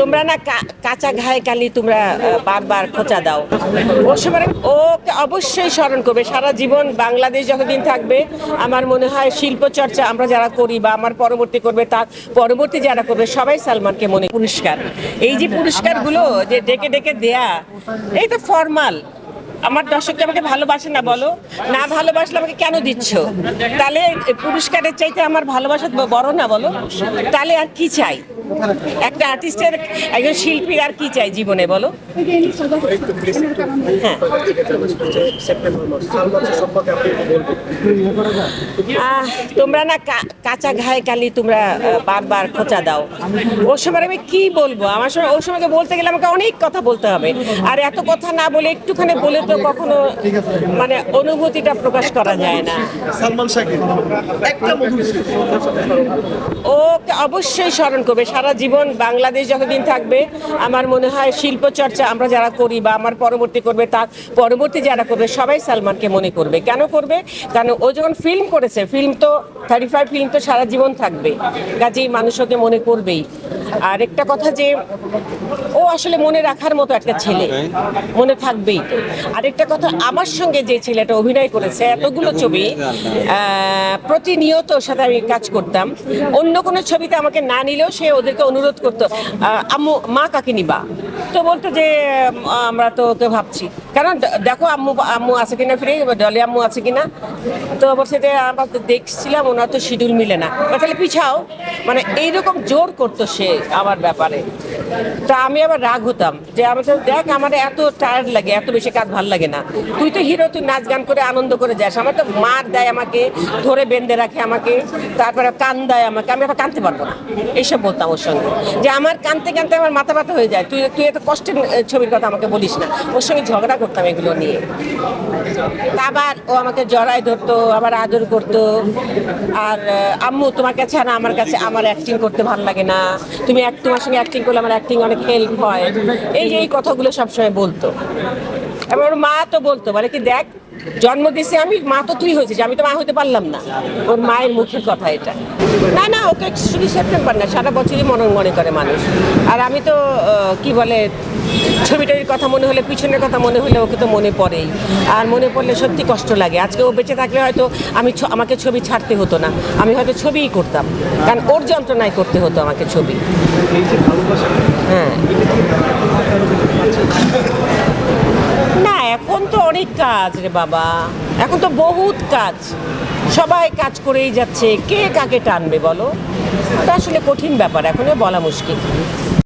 তোমরা না কাঁচা ঘায়ে কালি তোমরা বারবার খোঁচা দাও। ও সময় ওকে অবশ্যই স্মরণ করবে। সারা জীবন বাংলাদেশ যতদিন থাকবে, আমার মনে হয় শিল্প চর্চা আমরা যারা করি বা আমার পরবর্তী করবে, তার পরবর্তী যারা করবে, সবাই সালমানকে মনে পুরস্কার। এই যে পুরস্কারগুলো যে ডেকে ডেকে দেয়া, এই তো ফর্মাল আমার দর্শককে আমাকে ভালোবাসে না বলো? না ভালোবাসলে আমাকে কেন দিচ্ছ? তাহলে পুরস্কারের চাইতে আমার ভালোবাসা বড় না বলো? তাহলে আর কি চাই? একটা আর্টিস্টের একজন শিল্পীর আর কি চাই জীবনে বলো? হ্যাঁ। তোমরা না কাঁচা ঘায়ে কালি তোমরা বারবার খোঁচা দাও। ওর সময় আমি কি বলব? আমার সময় ওর সময়কে বলতে গেলে আমাকে অনেক কথা বলতে হবে। আর এত কথা না বলে একটুখানি বলে তো কখনো মানে অনুভূতিটা প্রকাশ করা যায় না। সালমান শাকিব একটা ওকে অবশ্যই স্মরণ করবে। সারা জীবন বাংলাদেশ যতদিন থাকবে আমার মনে হয় শিল্প চর্চা আমরা যারা করি বা আমার পরবর্তী করবে তার পরবর্তী যারা করবে সবাই সালমানকে মনে করবে। কেন করবে? কারণ ও যখন ফিল্ম করেছে ফিল্ম তো থার্টি ফাইভ ফিল্ম তো সারা জীবন থাকবে। কাজেই মানুষ ওকে মনে করবেই। আর একটা কথা যে, ও আসলে মনে রাখার মতো একটা ছেলে। মনে থাকবেই। তো আরেকটা কথা, আমার সঙ্গে যে ছেলেটা অভিনয় করেছে, এতগুলো ছবি প্রতিনিয়ত সাথে আমি কাজ করতাম। অন্য কোনো ছবিতে আমাকে না নিলেও সে ওদেরকে অনুরোধ করতো আম্মু, মা কাকে নিবা? তো বলতো যে আমরা তো ওকে ভাবছি। কারণ দেখো আম্মু আম্মু আছে কিনা ফিরে ডলি আম্মু আছে কিনা? তো বলছে যে আমরা দেখছিলাম, ওনার তো শিডিউল মিলে না। তাহলে পিছাও মানে এইরকম জোর করতো সে আমার ব্যাপারে। তা আমি আবার রাগ হতাম, যে আমার দেখ, আমার এত টায়ার্ড লাগে, এত বেশি কাজ ভালো লাগে না। তুই তো হিরো তুই নাচ গান করে আনন্দ করে যাস, আমার তো মার দেয় আমাকে, ধরে বেঁধে রাখে আমাকে, তারপরে কান দেয় আমাকে, আমি আবার কানতে পারব না। এইসব বলতাম ওর সঙ্গে। যে আমার কানতে কানতে আমার মাথা ব্যথা হয়ে যায়। তুই তুই এত কষ্টের ছবির কথা আমাকে বলিস না। ওর সঙ্গে ঝগড়া করতাম এগুলো নিয়ে। আবার ও আমাকে জড়াই ধরতো, আবার আদর করতো। আর আম্মু, তোমার কাছে আর আমার কাছে আমার অ্যাক্টিং করতে ভালো লাগে না। তুমি তোমার সঙ্গে অ্যাক্টিং করলে আমার অ্যাক্টিং অনেক হেল্প হয়। এই যে এই কথাগুলো সবসময় বলতো। এবার ওর মা তো বলতো মানে কি দেখ, জন্ম দিছে আমি, মা তো তুই হয়েছিস, আমি তো মা হতে পারলাম না। ওর মায়ের মুখের কথা এটা। না না, ওকে শুধু সেপ্টেম্বর না, সারা বছরই মনে মনে করে মানুষ। আর আমি তো কি বলে ছবিটার কথা মনে হলে, পিছনের কথা মনে হলে ওকে তো মনে পড়েই। আর মনে পড়লে সত্যি কষ্ট লাগে। আজকে ও বেঁচে থাকলে হয়তো আমি আমাকে ছবি ছাড়তে হতো না। আমি হয়তো ছবিই করতাম। কারণ ওর যন্ত্রণায় করতে হতো আমাকে ছবি। হ্যাঁ। অনেক কাজ রে বাবা। এখন তো বহুত কাজ। সবাই কাজ করেই যাচ্ছে। কে কাকে টানবে বলো? এটা আসলে কঠিন ব্যাপার এখন বলা মুশকিল।